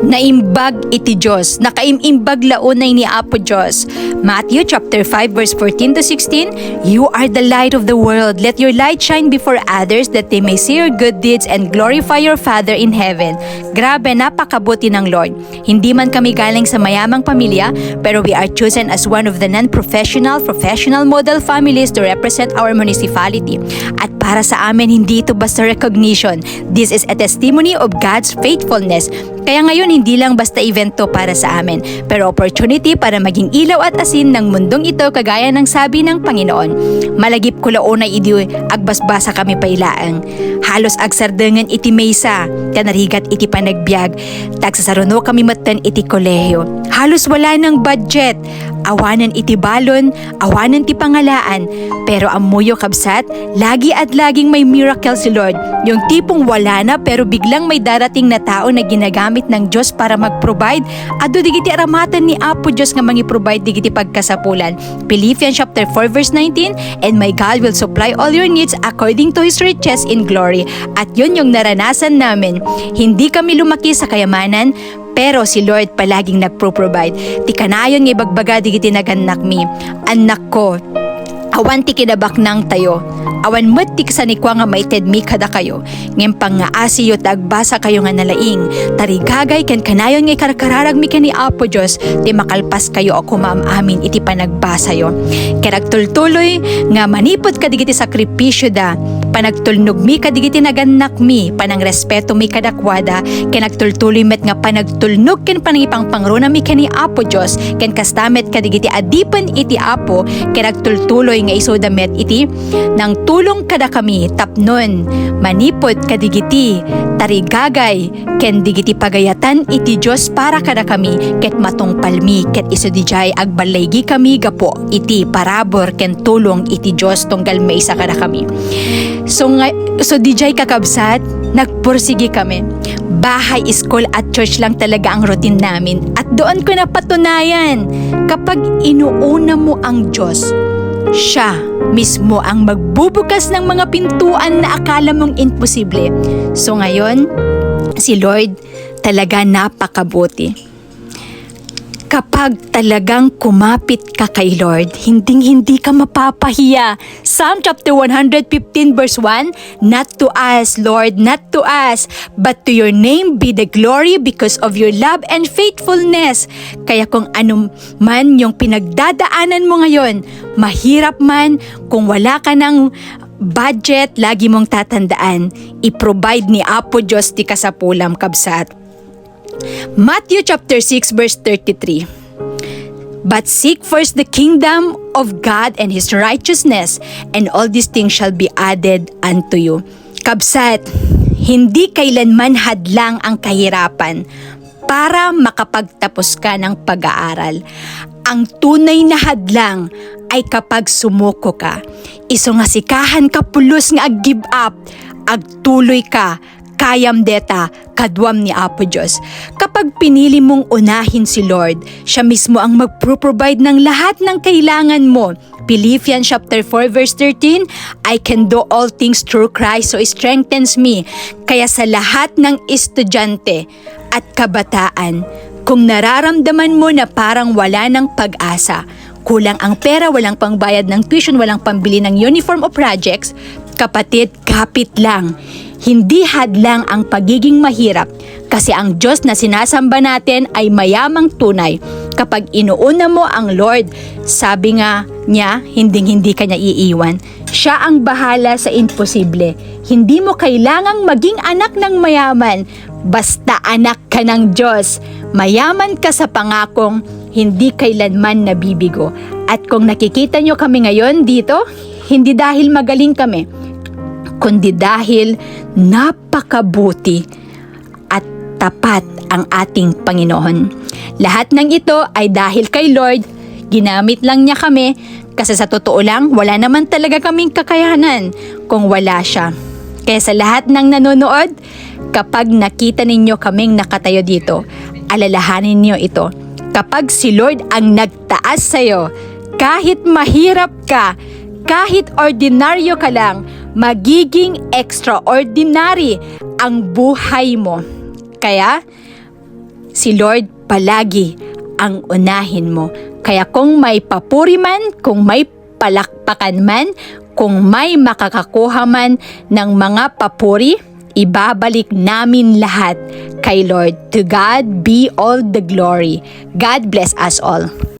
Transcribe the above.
Naimbag iti Diyos, nakaimimbag launay ni Apo Diyos. Matthew chapter 5 verse 14 to 16, You are the light of the world. Let your light shine before others that they may see your good deeds and glorify your Father in heaven. Grabe, napakabuti ng Lord. Hindi man kami galing sa mayamang pamilya, pero we are chosen as one of the non-professional, professional model families to represent our municipality. At para sa amin, hindi ito basta recognition. This is a testimony of God's faithfulness. Kaya ngayon, hindi lang basta event to para sa amin, pero opportunity para maging ilaw at asin ng mundong ito kagaya ng sabi ng Panginoon. Malagip ko launay idi agbasbasa kami pailaang. Halos agsardengan iti maysa, kanarigat iti panagbiag, tagsasaruno kami matan iti kolehiyo. Halos wala ng budget, awanan iti balon, awanan ti pangalaan, pero amuyo kabsat, lagi at laging may miracle si Lord. Yung tipong wala na pero biglang may darating na tao na ginagamit ng Diyos para mag-provide. Ado digiti aramatan ni Apo Diyos nga mangi-provide digiti pagkasapulan. Philippians chapter 4 verse 19, And my God will supply all your needs according to His riches in glory. At yun yung naranasan namin. Hindi kami lumaki sa kayamanan, pero si Lord palaging nagpro-provide. Ti kanayon nga ibagbaga digiti naganak mi. Anak ko, awan ti kinabak nang tayo. Awan mo't ti kasanikwa nga maited mi kada kayo. Ngem pang nga asiyo tagbasa kayo nga nalaing. Tarigagay ken kanayon nga karkararag mi ken ni Apo Diyos. Ti makalpas kayo o kumam amin iti panagbasa yo. Karagtultuloy nga manipod kadigiti sakripisyo da. Panagtulnog mi kadigiti naganak mi. Panang respeto mi kadakwada. Ken nagtultuloy met nga panagtulnog ken panangipang pangruna mi ken ni Apo Diyos. Ken kastamet kadigiti adipan iti Apo. Ken nagtultuloy nga isoda met iti nang tulong kada kami tapnon manipod kadigiti tarigagay ken digiti pagayatan iti Dios para kada kami ket matungpalmi ket iso dijay agbalaygi kami gapo iti parabor ken tulong iti Dios tunggal maysa kada kami so nga so dijay kakabsat nagpursigi kami bahay, school at church lang talaga ang routine namin at doon ko napatunayan kapag inuuna mo ang Diyos siya mismo ang magbubukas ng mga pintuan na akala mong imposible. So ngayon, si Lord talaga napakabuti. Kapag talagang kumapit ka kay Lord, hinding-hindi ka mapapahiya. Psalm chapter 115 verse 1, Not to us, Lord, not to us, but to your name be the glory because of your love and faithfulness. Kaya kung ano man yung pinagdadaanan mo ngayon, mahirap man, kung wala ka ng budget, lagi mong tatandaan, i-provide ni Apo Diyos ti kasapulam kabsat. Matthew chapter 6 verse 33. But seek first the kingdom of God and His righteousness, and all these things shall be added unto you. Kabsat, hindi kailanman hadlang ang kahirapan para makapagtapos ka ng pag-aaral. Ang tunay na hadlang ay kapag sumuko ka. Iso nga sikahan ka pulos nga ag-give up, agtuloy ka, kayam deta, kadwam ni Apo Diyos. Kapag pinili mong unahin si Lord, siya mismo ang magpro-provide ng lahat ng kailangan mo. Philippians chapter 4 verse 13, I can do all things through Christ who strengthens me. Kaya sa lahat ng estudyante at kabataan, kung nararamdaman mo na parang wala ng pag-asa, kulang ang pera, walang pangbayad ng tuition, walang pambili ng uniform o projects, kapatid, kapit lang. Hindi hadlang ang pagiging mahirap kasi ang Diyos na sinasamba natin ay mayamang tunay. Kapag inuuna mo ang Lord, sabi nga niya, hinding-hindi kanya iiwan. Siya ang bahala sa imposible. Hindi mo kailangang maging anak ng mayaman, basta anak ka ng Diyos. Mayaman ka sa pangakong hindi kailanman nabibigo. At kung nakikita nyo kami ngayon dito, hindi dahil magaling kami, kundi dahil napakabuti at tapat ang ating Panginoon. Lahat ng ito ay dahil kay Lord, ginamit lang niya kami kasi sa totoo lang, wala naman talaga kaming kakayanan kung wala siya. Kaya sa lahat ng nanonood, kapag nakita ninyo kaming nakatayo dito, alalahanin niyo ito. Kapag si Lord ang nagtaas sa'yo, kahit mahirap ka, kahit ordinaryo ka lang, magiging extraordinary ang buhay mo. Kaya, si Lord palagi ang unahin mo. Kaya kung may papuri man, kung may palakpakan man, kung may makakakuha man ng mga papuri, ibabalik namin lahat kay Lord. To God be all the glory. God bless us all.